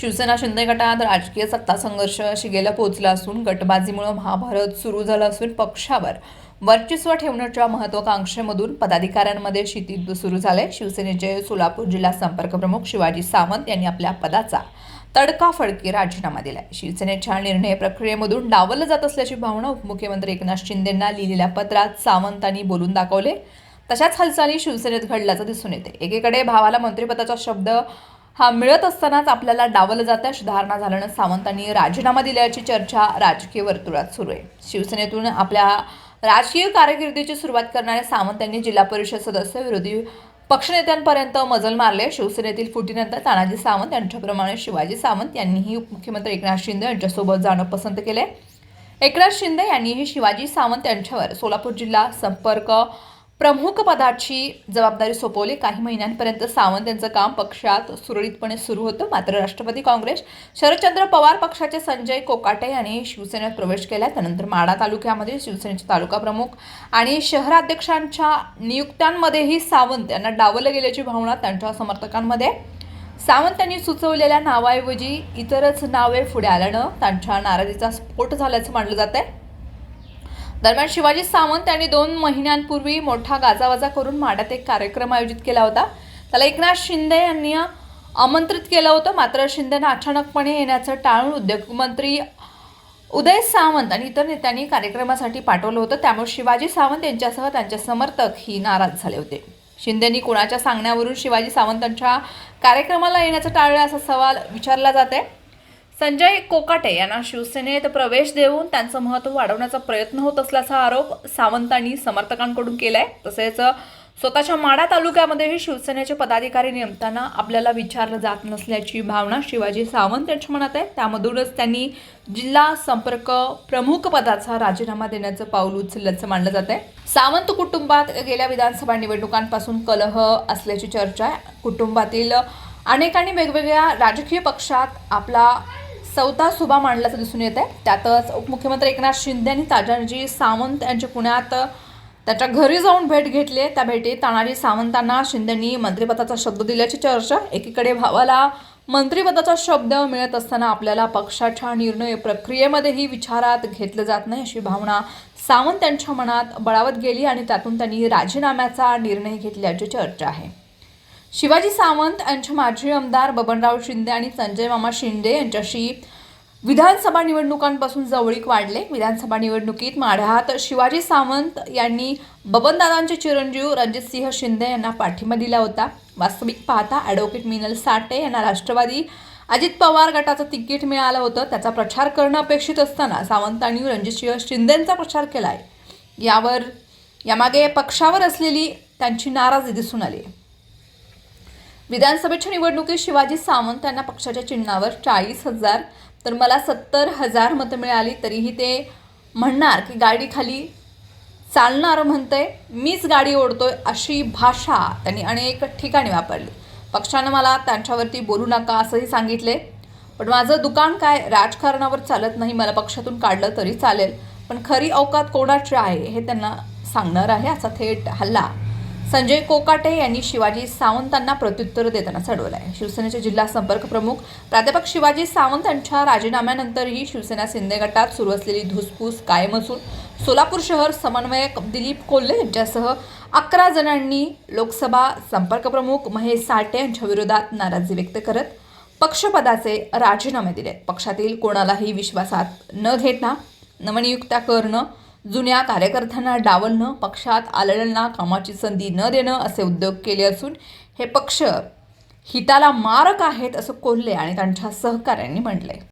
शिवसेना शिंदे गटात राजकीय सत्ता संघर्ष शिगेला पोहोचला असून गटबाजीमुळे महाभारत सुरू झालं असून पक्षावर वर्चस्व ठेवण्याच्या महत्वाकांक्षेमधून पदाधिकाऱ्यांमध्ये शिथिल सुरू झाले. शिवसेनेचे सोलापूर जिल्हा संपर्क प्रमुख शिवाजी सावंत यांनी आपल्या पदाचा तडकाफडकी राजीनामा दिलाय. शिवसेनेच्या निर्णय प्रक्रियेमधून डावलं जात असल्याची भावना उपमुख्यमंत्री एकनाथ शिंदेंना लिहिलेल्या पत्रात सावंतांनी बोलून दाखवले. तशाच हालचाली शिवसेनेत घडल्याचं दिसून येते. एकीकडे भावाला मंत्रिपदाचा शब्द हा मिळत असतानाच आपल्याला डावलं जातं अशी धारणा झाल्यानं सावंतांनी राजीनामा दिल्याची चर्चा राजकीय वर्तुळात सुरू आहे. शिवसेनेतून आपल्या राजकीय कारकिर्दीची सुरुवात करणाऱ्या सावंत यांनी जिल्हा परिषद सदस्य विरोधी पक्षनेत्यांपर्यंत मजल मारले शिवसेनेतील फुटीनंतर तानाजी सावंत यांच्याप्रमाणे शिवाजी सावंत यांनीही उपमुख्यमंत्री एकनाथ शिंदे यांच्यासोबत जाणं पसंत केले एकनाथ शिंदे यांनीही शिवाजी सावंत यांच्यावर सोलापूर जिल्हा संपर्क प्रमुख पदाची जबाबदारी सोपवली. काही महिन्यांपर्यंत सावंत यांचं काम पक्षात सुरळीतपणे सुरू होतं. मात्र राष्ट्रवादी काँग्रेस शरदचंद्र पवार पक्षाचे संजय कोकाटे यांनी शिवसेनेत प्रवेश केला. त्यानंतर माढा तालुक्यामध्ये शिवसेनेचे तालुका प्रमुख आणि शहराध्यक्षांच्या नियुक्त्यांमध्येही सावंत यांना डावलं गेल्याची भावना त्यांच्या समर्थकांमध्ये. सावंत यांनी सुचवलेल्या नावाऐवजी इतरच नावे पुढे आल्यानं त्यांच्या नाराजीचा स्फोट झाल्याचं मानलं जात आहे दरम्यान शिवाजी सावंत यांनी दोन महिन्यांपूर्वी मोठा गाजावाजा करून माड्यात एक कार्यक्रम आयोजित केला होता. त्याला एकनाथ शिंदे यांनी आमंत्रित केलं होतं. मात्र शिंदेना अचानकपणे येण्याचं टाळून उद्योगमंत्री उदय सावंत आणि इतर नेत्यांनी कार्यक्रमासाठी पाठवलं होतं. त्यामुळे शिवाजी सावंत यांच्यासह त्यांचे समर्थक ही नाराज झाले होते. शिंदेनी कोणाच्या सांगण्यावरून शिवाजी सावंतांच्या कार्यक्रमाला येण्याचं टाळलं असा सवाल विचारला जात आहे संजय कोकाटे यांना शिवसेनेत प्रवेश देऊन त्यांचं महत्त्व वाढवण्याचा प्रयत्न होत असल्याचा आरोप सावंतांनी समर्थकांकडून केलाय. तसेच स्वतःच्या माढा तालुक्यामध्येही शिवसेनेचे पदाधिकारी नेमताना आपल्याला विचारलं जात नसल्याची भावना शिवाजी सावंत यांच्या मनात आहे. त्यामधूनच त्यांनी जिल्हा संपर्क प्रमुख पदाचा राजीनामा देण्याचं पाऊल उचलल्याचं मानलं जात आहे सावंत कुटुंबात गेल्या विधानसभा निवडणुकांपासून कलह असल्याची चर्चा आहे. कुटुंबातील अनेकांनी वेगवेगळ्या राजकीय पक्षात आपला चौथा सुभा मांडल्याचं दिसून येत आहे त्यातच उपमुख्यमंत्री एकनाथ शिंदे आणि तानाजी सावंत यांच्या पुण्यात त्याच्या घरी जाऊन भेट घेतली त्या भेटीत तानाजी सावंतांना शिंदेंनी मंत्रिपदाचा शब्द दिल्याची चर्चा एकीकडे भावाला मंत्रिपदाचा शब्द मिळत असताना आपल्याला पक्षाच्या निर्णय प्रक्रियेमध्येही विचारात घेतलं जात नाही अशी भावना सावंत यांच्या मनात बळावत गेली आणि त्यातून त्यांनी राजीनाम्याचा निर्णय घेतल्याची चर्चा आहे. शिवाजी सावंत यांचे माजी आमदार बबनराव शिंदे आणि संजय मामा शिंदे यांच्याशी विधानसभा निवडणुकांपासून जवळीक वाढले. विधानसभा निवडणुकीत माढ्यात शिवाजी सावंत यांनी बबनदादांचे चिरंजीव रणजितसिंह शिंदे यांना पाठिंबा दिला होता. वास्तविक पाहता ॲडव्होकेट मिनल साठे यांना राष्ट्रवादी अजित पवार गटाचं तिकीट मिळालं होतं. त्याचा प्रचार करणं अपेक्षित असताना सावंतांनी रणजितसिंह शिंदेंचा प्रचार केला आहे यावर यामागे पक्षावर असलेली त्यांची नाराजी दिसून आली. विधानसभेच्या निवडणुकीत शिवाजी सावंत यांना पक्षाच्या चिन्हावर चाळीस हजार तर मला सत्तर हजार मतं मिळाली तरीही ते म्हणणार की गाडी खाली चालणार म्हणतंय मीच गाडी ओढतोय अशी भाषा त्यांनी अनेक ठिकाणी वापरली. पक्षानं मला त्यांच्यावरती बोलू नका असंही सांगितले. पण माझं दुकान काय राजकारणावर चालत नाही मला पक्षातून काढलं तरी चालेल. पण खरी अवकात कोणाची आहे हे त्यांना सांगणार आहे असा थेट हल्ला. संजय कोकाटे यांनी शिवाजी सावंतांना प्रत्युत्तर देताना चढवलं आहे शिवसेनेचे जिल्हा संपर्क प्रमुख प्राध्यापक शिवाजी सावंत यांच्या राजीनाम्यानंतरही शिवसेना शिंदे गटात सुरू असलेली धुसफूस कायम असून सोलापूर शहर समन्वयक दिलीप कोल्हे यांच्यासह अकरा जणांनी लोकसभा संपर्क प्रमुख महेश साठे यांच्या विरोधात नाराजी व्यक्त करत पक्षपदाचे राजीनामे दिलेत. पक्षातील कोणालाही विश्वासात न घेता नवनियुक्त्या करणं जुन्या कार्यकर्त्यांना डावलणं पक्षात आलेल्यांना कामाची संधी न देणं असे उद्योग केले असून हे पक्ष हिताला मारक आहेत असं कोल्हे आणि त्यांच्या सहकाऱ्यांनी म्हटलंय.